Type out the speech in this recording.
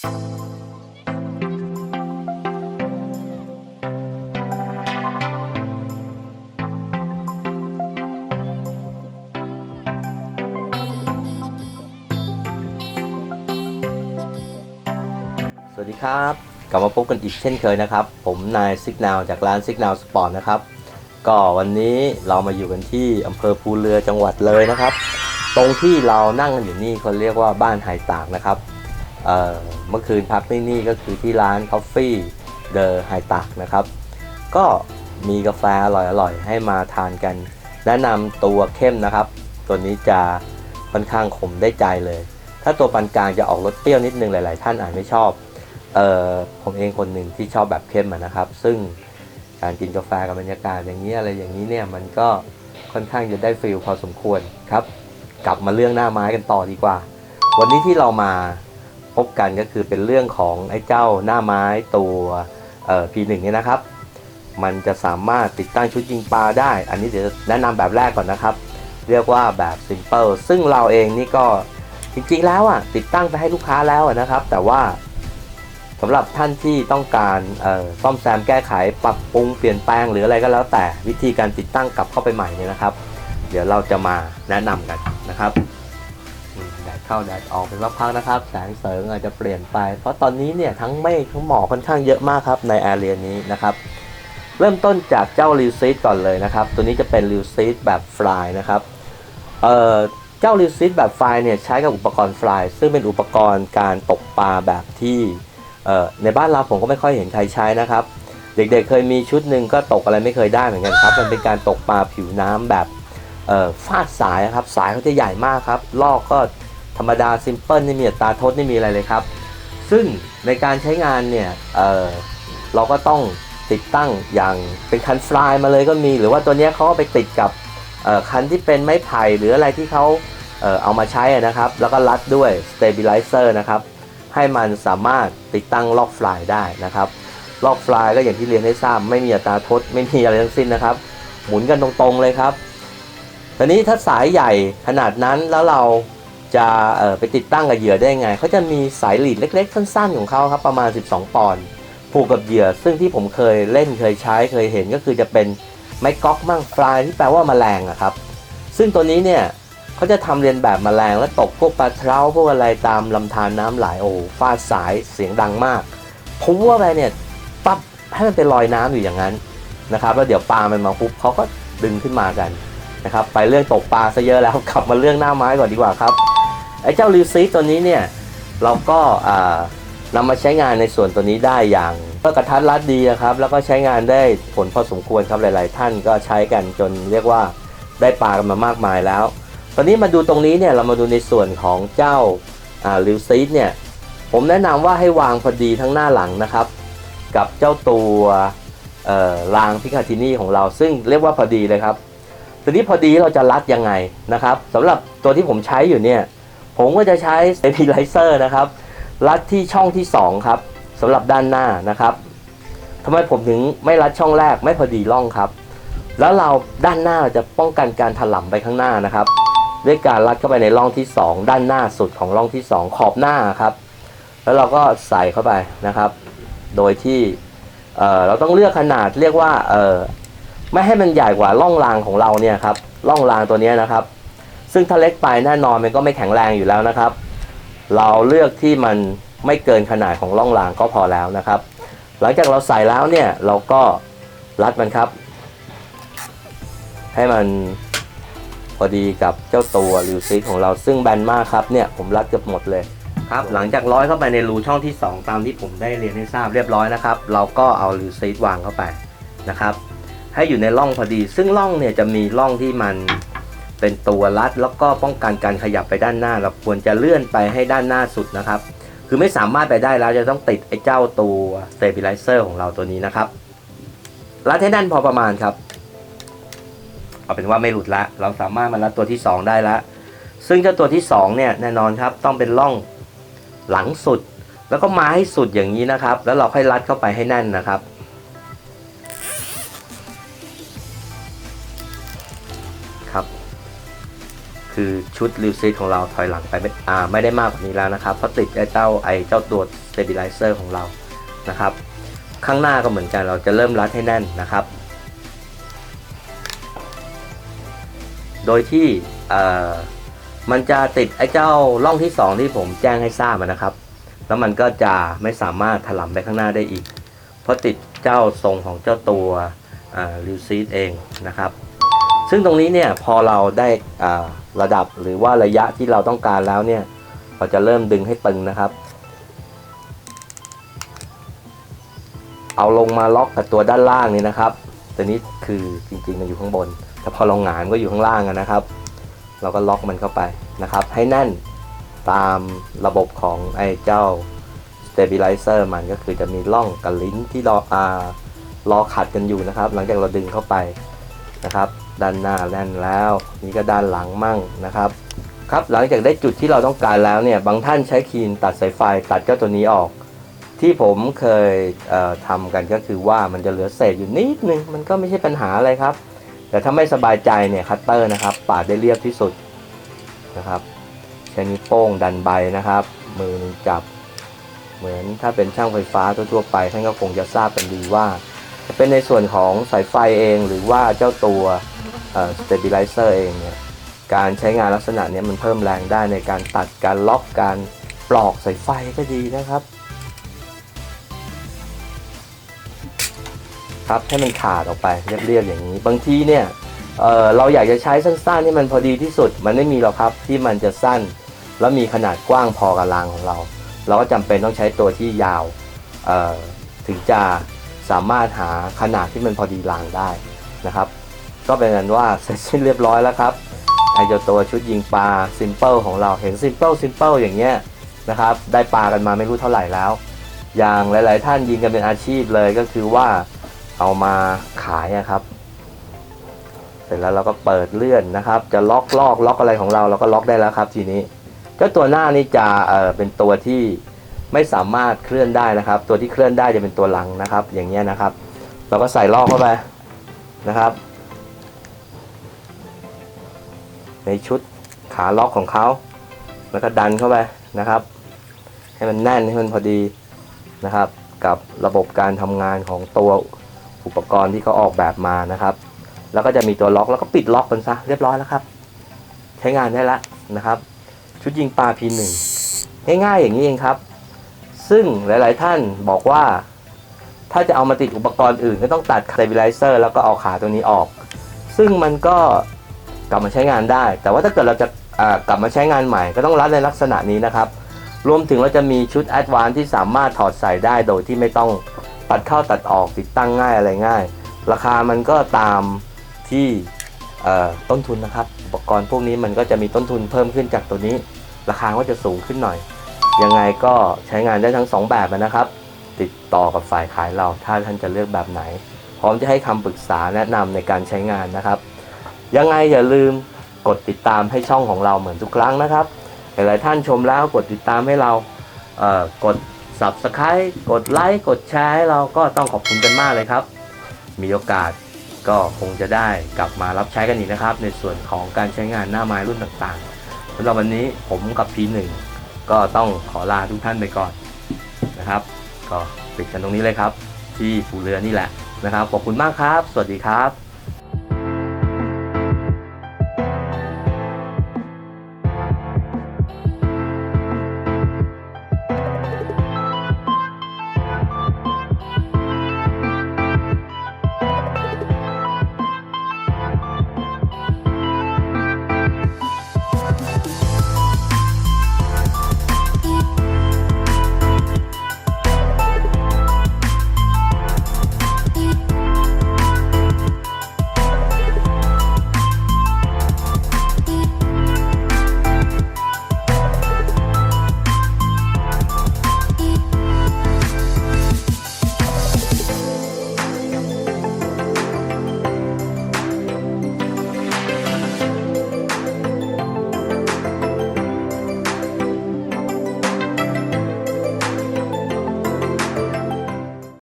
สวัสดีครับ กลับมาพบกันอีกเช่นเคยนะครับ ผมนายซิกนาวจากร้านซิกนาวสปอร์ตนะครับ ก็วันนี้เรามาอยู่กันที่อำเภอภูเรือจังหวัดเลยนะครับ ตรงที่เรานั่งกันอยู่นี่เขาเรียกว่าบ้านไฮตากนะครับ เมื่อคืนพักที่นี่ก็คือที่ร้าน Coffee The ไฮตากนะครับ ก็มีกาแฟอร่อยๆ ให้มาทานกัน แนะนำตัวเข้มนะครับ ตัวนี้จะค่อนข้างขมได้ใจเลย ถ้าตัวปานกลางจะออกรสเปรี้ยวนิดนึงหลาย ๆ ท่านอาจไม่ชอบเออผมเองคนหนึ่งที่ชอบแบบเข้มะนะครับ ซึ่งการกินกาแฟกับบรรยากาศอย่างนี้อะไรอย่างนี้เนี่ยมันก็ค่อนข้างจะได้ฟิลพอสมควรครับ กลับมาเรื่องหน้าไม้กันต่อดีกว่า วันนี้ที่เรามา พบกันก็คือเป็นเรื่องของไอ้เจ้าหน้าไม้ตัวเอ่อ P1 เนี่ยนะครับ มันจะสามารถติดตั้งชุดยิงปลาได้ อันนี้เดี๋ยวแนะนำแบบแรกก่อนนะครับ เรียกว่าแบบ Simple ซึ่งเราเองนี่ก็จริงๆแล้วอะติดตั้งไปให้ลูกค้าแล้วะนะครับ แต่ว่าสำหรับท่านที่ต้องการเอ่อซ่อมแซมแก้ไขปรับปรุงเปลี่ยนแปลงหรืออะไรก็แล้วแต่วิธีการติดตั้งกลับเข้าไปใหม่เนี่ยนะครับ เดี๋ยวเราจะมาแนะนำกันนะครับ เข้าแดดออกเป็นพักๆนะครับ แสงเสริงอาจจะเปลี่ยนไป เพราะตอนนี้เนี่ยทั้งเมฆทั้งหมอกค่อนข้างเยอะมากครับในแอเรียนี้นะครับเริ่มต้นจากเจ้าริวซีดก่อนเลยนะครับ ตัวนี้จะเป็นริวซีดแบบฟลายนะครับเอ่อเจ้าริวซีดแบบฟลายเนี่ยใช้กับอุปกรณ์ฟลายซึ่งเป็นอุปกรณ์การตกปลาแบบที่เอ่อในบ้านเราผมก็ไม่ค่อยเห็นใครใช้นะครับ เด็กๆเคยมีชุดหนึ่งก็ตกอะไรไม่เคยได้เหมือนกันครับ มันเป็นการตกปลาผิวน้ำแบบฟาดสายครับสายเขาจะใหญ่มากครับลอกก็ ธรรมดาซิมเพิลไม่มีอัตราโทษไม่มีอะไรเลยครับ ซึ่งในการใช้งานเนี่ยเเราก็ต้องติดตั้งอย่างเป็นคันฟลายมาเลยก็มี หรือว่าตัวเนี้ยเขาไปติดกับคันที่เป็นไม้ไผ่หรืออะไรที่เขาเอามาใช้นะครับ แล้วก็รัดด้วย stabilizer นะครับให้มันสามารถติดตั้งล็อกฟลายได้นะครับล็อกฟลายก็อย่างที่เรียนให้ทราบไม่มีอัตราทดไม่มีอะไรทั้งสิ้นนะครับ หมุนกันตรงๆเลยครับทีนี้ถ้าสายใหญ่ขนาดนั้นแล้วเรา จะไปติดตั้งกับเหยื่อได้ไง เขาจะมีสายหลีดเล็กๆ สั้น ๆ ของเขาครับประมาณ 12 ปอนด์ผูกกับเหยื่อ ซึ่งที่ผมเคยเล่นเคยใช้เคยเห็นก็คือจะเป็นไม้ก๊อกมั่งฟลายที่แปลว่าแมลงอะครับ ซึ่งตัวนี้เนี่ยเขาจะทำเรียนแบบแมลงแล้วตกพวกปลาเท้าพวกอะไรตามลำธารน้ำไหลโอ้ฟาดสายเสียงดังมากผมว่าไปเนี่ยปั๊บให้มันเป็นรอยน้ำอยู่อย่างนั้นนะครับแล้วเดี๋ยวปลามันมาปุ๊บเขาก็ดึงขึ้นมากันนะครับไปเรื่องตกปลาซะเยอะแล้วกลับมาเรื่องหน้าไม้ก่อนดีกว่าครับ ไอ้เจ้าลิวซีตัวนี้เนี่ยเราก็อ่านำมาใช้งานในส่วนตัวนี้ได้อย่างก็กระทัดรัดดีนะครับ แล้วก็ใช้งานได้ผลพอสมควรครับหลาย ๆ ท่านก็ใช้กันจนเรียกว่าได้ปลากันมามากมายแล้ว ตอนนี้มาดูตรงนี้เนี่ยเรามาดูในส่วนของเจ้าลิวซีดเนี่ยผมแนะนำว่าให้วางพอดีทั้งหน้าหลังนะครับ กับเจ้าตัวรางพิคาตินี่ของเราซึ่งเรียกว่าพอดีเลยครับ ทีนี้พอดีเราจะรัดยังไงนะครับสำหรับตัวที่ผมใช้อยู่เนี่ย ผมก็จะใช้เ a ิไลเซอร์นะครับ รัดที่ช่องที่ 2 ครับสำหรับด้านหน้านะครับทำไมผมถึงไม่รัดช่องแรกไม่พอดีร่องครับ แล้วเราด้านหน้าจะป้องกันการถลำไปข้างหน้านะครับ ด้วยการรัดเข้าไปในร่องที่ 2 ด้านหน้าสุดของร่องที่ 2 ขอบหน้าครับ แล้วเราก็ใส่เข้าไปนะครับ โดยที่เเราต้องเลือกขนาดเรียกว่าไม่ให้มันใหญ่กว่าร่องรางของเราเนี่ยครับร่องรางตัวนี้นะครับ ซึ่งถ้าเล็กไปแน่นอนมันก็ไม่แข็งแรงอยู่แล้วนะครับ เราเลือกที่มันไม่เกินขนาดของร่องรางก็พอแล้วนะครับ หลังจากเราใส่แล้วเนี่ยเราก็รัดมันครับ ให้มันพอดีกับเจ้าตัวริวซีของเราซึ่งแบนมากครับเนี่ยผมรัดเกือบหมดเลยครับหลังจากร้อยเข้าไปในรูช่องที่ 2 ตามที่ผมได้เรียนให้ทราบเรียบร้อยนะครับ เราก็เอาริวซีวางเข้าไปนะครับ ให้อยู่ในร่องพอดี ซึ่งร่องเนี่ยจะมีร่องที่มัน เป็นตัวรัดแล้วก็ป้องกันการขยับไปด้านหน้า เราควรจะเลื่อนไปให้ด้านหน้าสุดนะครับ คือไม่สามารถไปได้แล้วจะต้องติดไอ้เจ้าตัว stabilizer ของเราตัวนี้นะครับ รัดให้แน่นพอประมาณครับ เอาเป็นว่าไม่หลุดละ เราสามารถมารัดตัวที่ 2 ได้ละ ซึ่งเจ้าตัวที่2เนี่ยแน่นอนครับต้องเป็นร่องหลังสุด แล้วก็มาให้สุดอย่างนี้นะครับ แล้วเราค่อยรัดเข้าไปให้แน่นนะครับ คือชุดริวซีของเราถอยหลังไปไม่อ่าไม่ได้มากกว่านี้แล้วนะครับเพราะติดไอ้เจ้าไอ้เจ้าตัว stabilizer ของเรานะครับ ข้างหน้าก็เหมือนกันเราจะเริ่มรัดให้แน่นนะครับ โดยที่มันจะติดไอ้เจ้าร่องที่ 2 ที่ผมแจ้งให้ทราบนะครับ แล้วมันก็จะไม่สามารถถลำไปข้างหน้าได้อีก เพราะติดเจ้าทรงของเจ้าตัวริวซีดเองนะครับ ซึ่งตรงนี้เนี่ยพอเราได้อ่าระดับหรือว่าระยะที่เราต้องการแล้วเนี่ยเราจะเริ่มดึงให้ตึงนะครับ เอาลงมาล็อกกับตัวด้านล่างนี่นะครับตัวนี้คือจริงๆมันอยู่ข้างบน แต่พอเราหงานก็อยู่ข้างล่างนะครับ เราก็ล็อกมันเข้าไปนะครับ ให้แน่นตามระบบของไอ้เจ้า stabilizer มันก็คือจะมีร่องกับลิ้นที่รออ่ารอขัดกันอยู่นะครับ หลังจากเราดึงเข้าไปนะครับ ด้านหน้าแน่นแล้ว นี่ก็ด้านหลังมั่งนะครับครับหลังจากได้จุดที่เราต้องการแล้วเนี่ยบางท่านใช้คีนตัดสายไฟตัดเจ้าตัวนี้ออก ที่ผมเคยเอ่อทำกันก็คือว่ามันจะเหลือเศษอยู่นิดนึงมันก็ไม่ใช่ปัญหาอะไรครับ แต่ถ้าไม่สบายใจเนี่ยคัตเตอร์นะครับปาดได้เรียบที่สุดนะครับใช้นิ้วโป้งดันใบนะครับ มือหนึงจับ เหมือนถ้าเป็นช่างไฟฟ้าทั่วๆไปท่านก็คงจะทราบกันดีว่า จะเป็นในส่วนของสายไฟเองหรือว่าเจ้าตัว สเอ่อ stabilizer เองเนี่ยการใช้งานลักษณะเนี้ยมันเพิ่มแรงได้ในการตัดการล็อกการปลอกสายไฟก็ดีนะครับครับให้มันขาดออกไปเรียบๆอย่างนี้ บางทีเนี่ยเเราอยากจะใช้สั้นๆที่มันพอดีที่สุด มันไม่มีหรอกครับที่มันจะสั้น แล้วมีขนาดกว้างพอกับรางของเรา เราก็จำเป็นต้องใช้ตัวที่ยาวถึงจะสามารถหาขนาดที่มันพอดีรางได้ ก็เป็นนั้นว่าเสร็จสิ้นเรียบร้อยแล้วครับไอเจ้าตัวชุดยิงปลาซิมเ l ิลของเราเห็นซิมเ l ิลซิมเ l ิลอย่างเงี้ยนะครับได้ปลากันมาไม่รู้เท่าไหร่แล้ว อย่างหลาย ๆ ท่านยิงกันเป็นอาชีพเลยก็คือว่าเอามาขายอะครับ เสร็จแล้วเราก็เปิดเลื่อนนะครับ จะล็อกลอกล็อกอะไรของเราเราก็ล็อกได้แล้วครับทีนี้เจ้าตัวหน้านี่จะเออเป็นตัวที่ไม่สามารถเคลื่อนได้นะครับ ตัวที่เคลื่อนได้จะเป็นตัวหลังนะครับ อย่างเงี้ยนะครับ เราก็ใส่ลอกเข้าไปนะครับ ในชุดขาล็อกของเขา แล้วก็ดันเข้าไปนะครับ ให้มันแน่นให้มันพอดีนะครับ กับระบบการทำงานของตัวอุปกรณ์ที่เขาออกแบบมานะครับ แล้วก็จะมีตัวล็อกแล้วก็ปิดล็อกมันซะเรียบร้อยแล้วครับ ใช้งานได้แล้วนะครับ ชุดยิงปลา P1 ง่ายๆอย่างนี้เองครับ ซึ่งหลายๆท่านบอกว่า ถ้าจะเอามาติดอุปกรณ์อื่นก็ต้องตัด stabilizer แล้วก็เอาขาตัวนี้ออก ซึ่งมันก็ กลับมาใช้งานได้ แต่ว่าถ้าเกิดเราจะกลับมาใช้งานใหม่ก็ต้องรัดในลักษณะนี้นะครับ รวมถึงเราจะมีชุด Advance ที่สามารถถอดใส่ได้โดยที่ไม่ต้องตัดเข้าตัดออกติดตั้งง่ายอะไรง่าย ราคามันก็ตามที่ต้นทุนนะครับ อุปกรณ์พวกนี้มันก็จะมีต้นทุนเพิ่มขึ้นจากตัวนี้ ราคาก็จะสูงขึ้นหน่อย ยังไงก็ใช้งานได้ทั้งสองแบบนะครับ ติดต่อกับฝ่ายขายเราถ้าท่านจะเลือกแบบไหน พร้อมจะให้คำปรึกษาแนะนำในการใช้งานนะครับ ยังไงอย่าลืมกดติดตามให้ช่องของเราเหมือนทุกครั้งนะครับ หลายๆท่านชมแล้วกดติดตามให้เราเกด subscribe กดไลค์กดแชร์ให้เราก็ต้องขอบคุณกันมากเลยครับ มีโอกาสก็คงจะได้กลับมารับใช้กันอีกนะครับ ในส่วนของการใช้งานหน้าไม้รุ่นต่างๆสำหรับวันนี้ผมกับ P1 ก็ต้องขอลาทุกท่านไปก่อนนะครับ ก็ปิดกันตรงนี้เลยครับ ที่ภูเรือนี่แหละนะครับขอบคุณมากครับ สวัสดีครับ